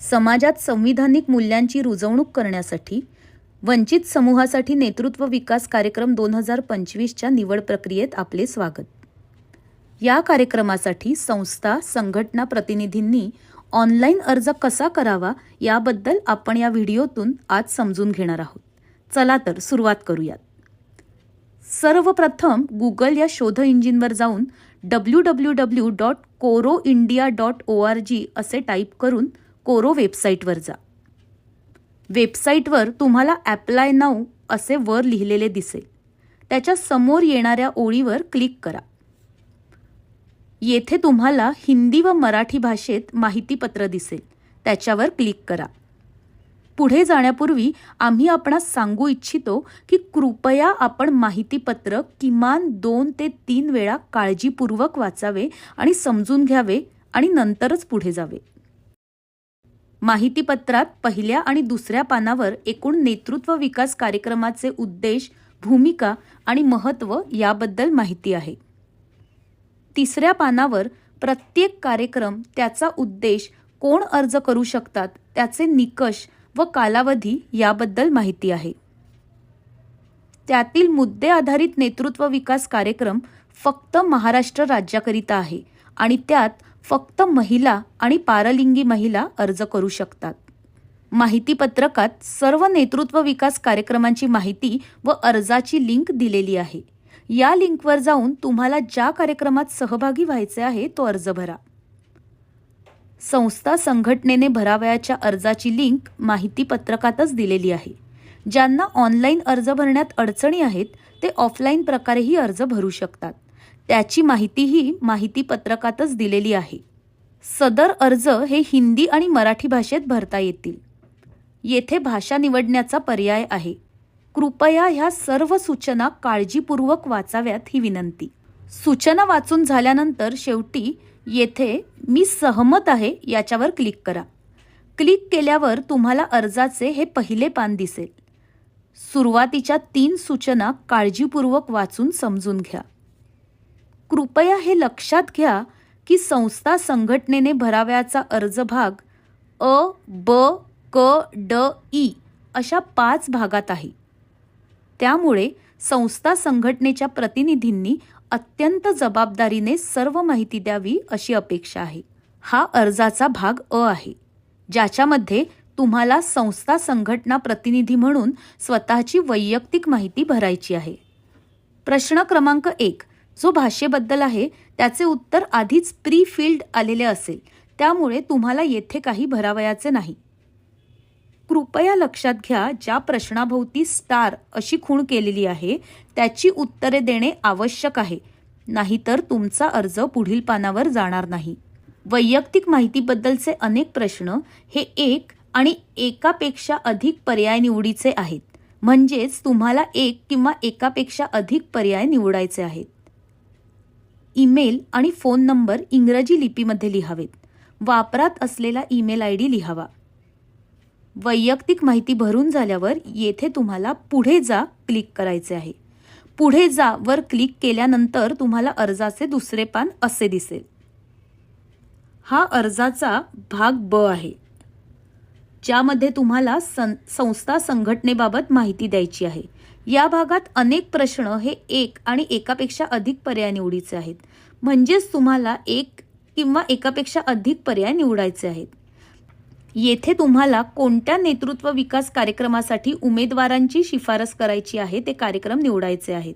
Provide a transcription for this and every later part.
समाजात संविधानिक मूल्यांची रुजवणूक करण्यासाठी वंचित समूहासाठी नेतृत्व विकास कार्यक्रम दोन हजार पंचवीसच्या निवड प्रक्रियेत आपले स्वागत. या कार्यक्रमासाठी संस्था संघटना प्रतिनिधींनी ऑनलाईन अर्ज कसा करावा याबद्दल आपण या व्हिडिओतून आज समजून घेणार आहोत. चला तर सुरुवात करूयात. सर्वप्रथम गुगल या शोध इंजिनवर जाऊन W W W dot coro India dot O R G असे टाईप करून कोरो वेबसाईटवर जा. वेबसाईटवर तुम्हाला ॲप्लाय नाऊ असे वर लिहिलेले दिसेल. त्याच्यासमोर येणाऱ्या ओळीवर क्लिक करा. येथे तुम्हाला हिंदी व मराठी भाषेत माहितीपत्र दिसेल. त्याच्यावर क्लिक करा. पुढे जाण्यापूर्वी आम्ही आपणास सांगू इच्छितो की कृपया आपण माहितीपत्र किमान दोन ते तीन वेळा काळजीपूर्वक वाचावे आणि समजून घ्यावे आणि नंतरच पुढे जावे. माहितीपत्रात पहिल्या आणि दुसऱ्या पानावर एकूण नेतृत्व विकास कार्यक्रमाचे उद्देश भूमिका आणि महत्त्व याबद्दल माहिती आहे. तिसऱ्या पानावर प्रत्येक कार्यक्रम त्याचा उद्देश कोण अर्ज करू शकतात त्याचे निकष व कालावधी याबद्दल माहिती आहे. त्यातील मुद्दे आधारित नेतृत्व विकास कार्यक्रम फक्त महाराष्ट्र राज्याकरिता आहे आणि त्यात फक्त महिला आणि पारलिंगी महिला अर्ज करू शकतात. माहितीपत्रकात सर्व नेतृत्व विकास कार्यक्रमांची माहिती व अर्जाची लिंक दिलेली आहे. या लिंकवर जाऊन तुम्हाला ज्या कार्यक्रमात सहभागी व्हायचे आहे तो अर्ज भरा. संस्था संघटनेने भरावयाच्या अर्जाची लिंक माहितीपत्रकातच दिलेली आहे. ज्यांना ऑनलाईन अर्ज भरण्यात अडचणी आहेत ते ऑफलाईन प्रकारेही अर्ज भरू शकतात. त्याची माहितीही माहिती पत्रकातच दिलेली आहे. सदर अर्ज हे हिंदी आणि मराठी भाषेत भरता येतील. येथे भाषा निवडण्याचा पर्याय आहे. कृपया ह्या सर्व सूचना काळजीपूर्वक वाचाव्यात ही विनंती. सूचना वाचून झाल्यानंतर शेवटी येथे मी सहमत आहे याच्यावर क्लिक करा. क्लिक केल्यावर तुम्हाला अर्जाचे हे पहिले पान दिसेल. सुरुवातीच्या तीन सूचना काळजीपूर्वक वाचून समजून घ्या. कृपया हे लक्षात घ्या की संस्था संघटनेने भराव्याचा अर्ज भाग अ ब क ड ई अशा पाच भागात आहे. त्यामुळे संस्था संघटनेच्या प्रतिनिधींनी अत्यंत जबाबदारीने सर्व माहिती द्यावी अशी अपेक्षा आहे. हा अर्जाचा भाग अ आहे ज्याच्यामध्ये तुम्हाला संस्था संघटना प्रतिनिधी म्हणून स्वतःची वैयक्तिक माहिती भरायची आहे. प्रश्न क्रमांक एक. जो भाषेबद्दल आहे त्याचे उत्तर आधीच प्री फिल्ड आलेले असेल. त्यामुळे तुम्हाला येथे काही भरावयाचे नाही. कृपया लक्षात घ्या ज्या प्रश्नाभोवती स्टार अशी खूण केलेली आहे त्याची उत्तरे देणे आवश्यक आहे. नाहीतर तुमचा अर्ज पुढील पानावर जाणार नाही. वैयक्तिक माहितीबद्दलचे अनेक प्रश्न हे एक आणि एकापेक्षा अधिक पर्याय निवडीचे आहेत. म्हणजेच तुम्हाला एक किंवा एकापेक्षा अधिक पर्याय निवडायचे आहेत. ईमेल आणि फोन नंबर इंग्रजी लिपीमध्ये लिहावेत. वापरात असलेला ईमेल आय डी लिहावा. वैयक्तिक माहिती भरून झाल्यावर येथे तुम्हाला पुढे जा क्लिक करायचे आहे. पुढे जा वर क्लिक केल्यानंतर तुम्हाला अर्जाचे दुसरे पान असे दिसेल. हा अर्जाचा भाग ब आहे. ज्यामध्ये तुम्हाला सं संस्था संघटनेबाबत माहिती द्यायची आहे. या भागात अनेक प्रश्न हे एक आणि एकापेक्षा अधिक पर्याय निवडीचे आहेत. म्हणजेच तुम्हाला एक किंवा एकापेक्षा अधिक पर्याय निवडायचे आहेत. येथे तुम्हाला कोणत्या नेतृत्व विकास कार्यक्रमासाठी उमेदवारांची शिफारस करायची आहे ते कार्यक्रम निवडायचे आहेत.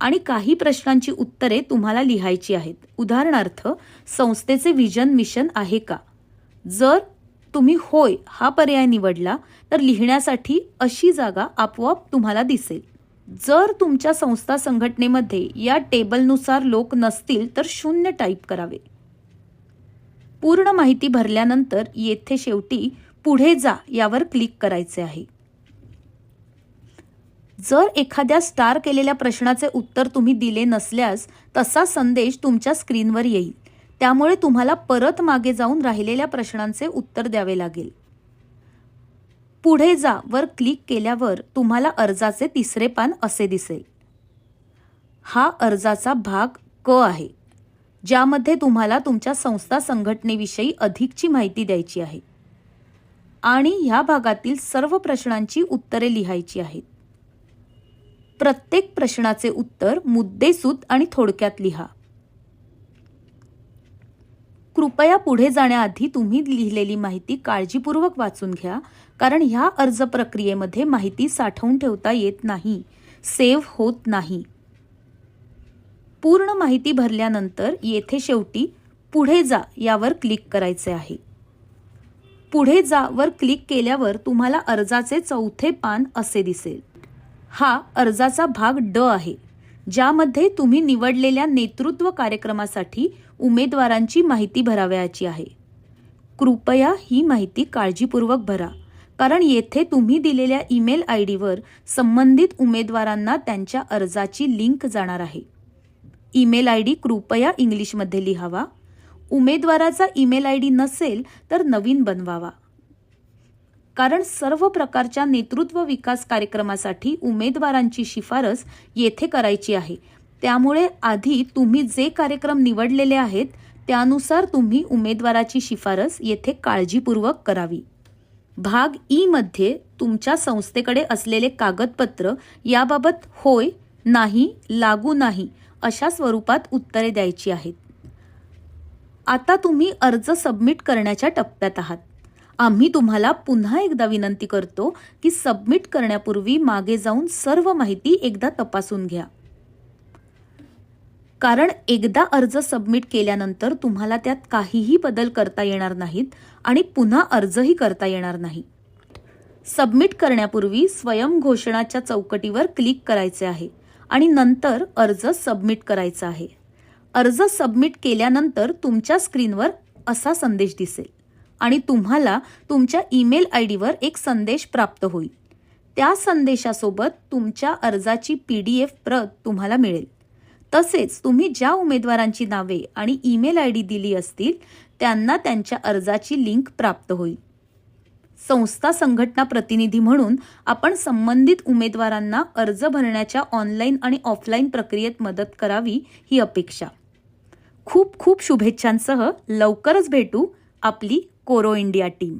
आणि काही प्रश्नांची उत्तरे तुम्हाला लिहायची आहेत. उदाहरणार्थ संस्थेचे व्हिजन मिशन आहे का? जर तुम्ही होय हा पर्याय निवडला तर लिहिण्यासाठी अशी जागा आपोआप तुम्हाला दिसेल. जर तुमच्या संस्था संघटनेमध्ये या टेबलनुसार लोक नसतील तर शून्य टाईप करावे. पूर्ण माहिती भरल्यानंतर येथे शेवटी पुढे जा यावर क्लिक करायचे आहे. जर एखाद्या स्टार केलेल्या प्रश्नाचे उत्तर तुम्ही दिले नसल्यास तसा संदेश तुमच्या स्क्रीनवर येईल. त्यामुळे तुम्हाला परत मागे जाऊन राहिलेल्या प्रश्नांचे उत्तर द्यावे लागेल. पुढे जा वर क्लिक केल्यावर तुम्हाला अर्जाचे तिसरे पान असे दिसेल. हा अर्जाचा भाग क आहे ज्यामध्ये तुम्हाला तुमच्या संस्था संघटनेविषयी अधिकची माहिती द्यायची आहे आणि ह्या भागातील सर्व प्रश्नांची उत्तरे लिहायची आहेत. प्रत्येक प्रश्नाचे उत्तर मुद्देसूद आणि थोडक्यात लिहा. कृपया पुढे जाण्याआधी तुम्ही लिहिलेली माहिती काळजीपूर्वक वाचून घ्या कारण ह्या अर्ज प्रक्रियेमध्ये माहिती साठवून ठेवता येत नाही सेव्ह होत नाही. पूर्ण माहिती भरल्यानंतर येथे शेवटी पुढे जा यावर क्लिक करायचे आहे. पुढे जा वर क्लिक केल्यावर तुम्हाला अर्जाचे चौथे पान असे दिसेल. हा अर्जाचा भाग ड आहे. ज्यामध्ये तुम्ही निवडलेल्या नेतृत्व कार्यक्रमासाठी उमेदवारांची माहिती भरावयाची आहे. कृपया ही माहिती काळजीपूर्वक भरा कारण येथे तुम्ही दिलेल्या ईमेल आय डीवर संबंधित उमेदवारांना त्यांच्या अर्जाची लिंक जाणार आहे. ईमेल आय डी कृपया इंग्लिशमध्ये लिहावा. उमेदवाराचा ईमेल आय डी नसेल तर नवीन बनवावा. कारण सर्व प्रकारच्या नेतृत्व विकास कार्यक्रमासाठी उमेदवारांची शिफारस येथे करायची आहे. त्यामुळे आधी तुम्ही जे कार्यक्रम निवडलेले आहेत त्यानुसार तुम्ही उमेदवाराची शिफारस येथे काळजीपूर्वक करावी. भाग ई मध्ये तुमच्या संस्थेकडे असलेले कागदपत्र याबाबत होय नाही लागू नाही अशा स्वरूपात उत्तरे द्यायची आहेत. आता तुम्ही अर्ज सबमिट करण्याच्या टप्प्यात आहात. आम्ही तुम्हाला पुन्हा एकदा विनंती करतो की सबमिट करण्यापूर्वी मागे जाऊन सर्व माहिती एकदा तपासून घ्या. कारण एकदा अर्ज सबमिट केल्यानंतर तुम्हाला त्यात काहीही बदल करता येणार नाहीत आणि पुन्हा अर्जही करता येणार नाही. सबमिट करण्यापूर्वी स्वयंघोषणाच्या चौकटीवर क्लिक करायचे आहे आणि नंतर अर्ज सबमिट करायचा आहे. अर्ज सबमिट केल्यानंतर तुमच्या स्क्रीनवर असा संदेश दिसेल. आणि तुम्हाला तुमच्या ईमेल आय डीवर एक संदेश प्राप्त होईल. त्या संदेशासोबत तुमच्या अर्जाची पी डी एफ प्रत तुम्हाला मिळेल. तसेच तुम्ही ज्या उमेदवारांची नावे आणि ईमेल आय डी दिली असतील त्यांना त्यांच्या अर्जाची लिंक प्राप्त होईल. संस्था संघटना प्रतिनिधी म्हणून आपण संबंधित उमेदवारांना अर्ज भरण्याच्या ऑनलाईन आणि ऑफलाईन प्रक्रियेत मदत करावी ही अपेक्षा. खूप खूप शुभेच्छांसह लवकरच भेटू आपली कोरो इंडिया टीम.